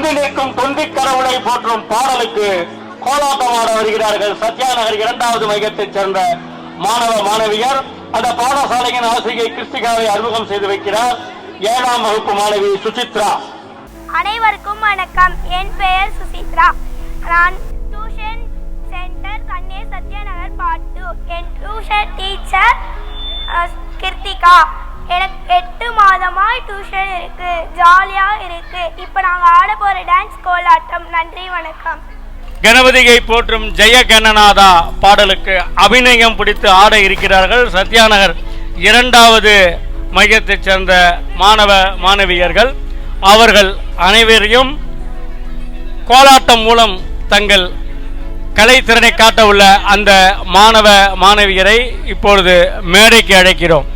தொந்தி நிற்கும் தொந்தி கடவுளை போற்றும் பாடலுக்கு கோலாட்டமாட வருகிறார்கள். சத்யாநகர் இரண்டாவது மையத்தைச் சேர்ந்த மாணவ மாணவியர். அந்த பாடசாலையின் ஆசிரியை கிருத்திகாவை அறிமுகம் செய்து வைக்கிறார். ஏழாம் வகுப்பு மாணவி சுசித்ரா. அனைவருக்கும் வணக்கம். என் பெயர் சுசித்ரா. நான் டியூஷன் சென்டர் கண்ணே சத்யநகர் பாட்டு. என் டியூஷன் டீச்சர் கிருத்திகா. எனக்கு ஒரு மாதமாய் டியூஷன் இருக்கு. ஜாலியா இருக்கு. இப்ப நாங்க ஆட போற டான்ஸ் கோலாட்டம். நன்றி வணக்கம். கணபதியை போற்றும் ஜெய கணநாதா பாடலுக்கு அபிநயம் பிடித்து ஆட இருக்கிறார்கள். சத்யாநகர் இரண்டாவது மையத்தைச் சேர்ந்த மாணவ மாணவியர்கள். அவர்கள் அனைவரையும் கோலாட்டம் மூலம் தங்கள் கலைத்திறனை காட்ட உள்ள அந்த மாணவ மாணவியரை இப்பொழுது மேடைக்கு அழைக்கிறோம்.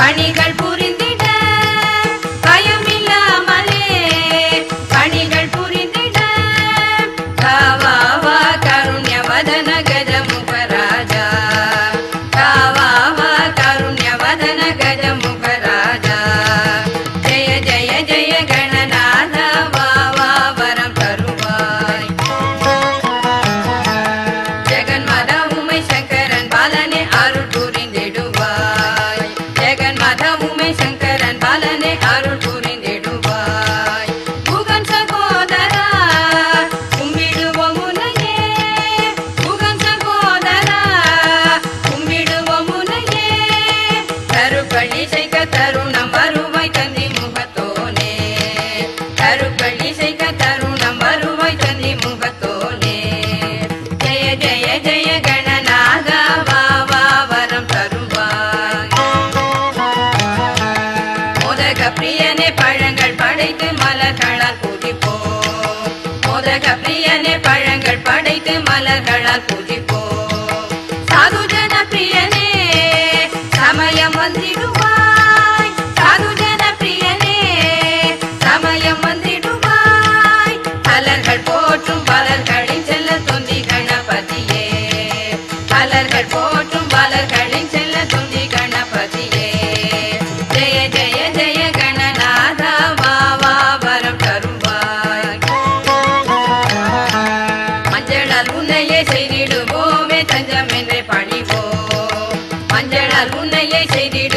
பணிகள் மோதக பிரியனே பழங்கள் படைத்து மலர்களால் பூஜிப்போம் மோதக பிரியனே பழங்கள் படைத்து மலர்களால் பூஜிப்போம் சாதுஜன பிரியனே சமயம் வந்திடுவாய். சாது பிரியனே சமயம் வந்திடுவாய். பலர்கள் போற்றும் பலர்களின் செல்ல தொந்தி கணபதியே. பலர்கள் போற்றும் பலர்களின் மஞ்சளால்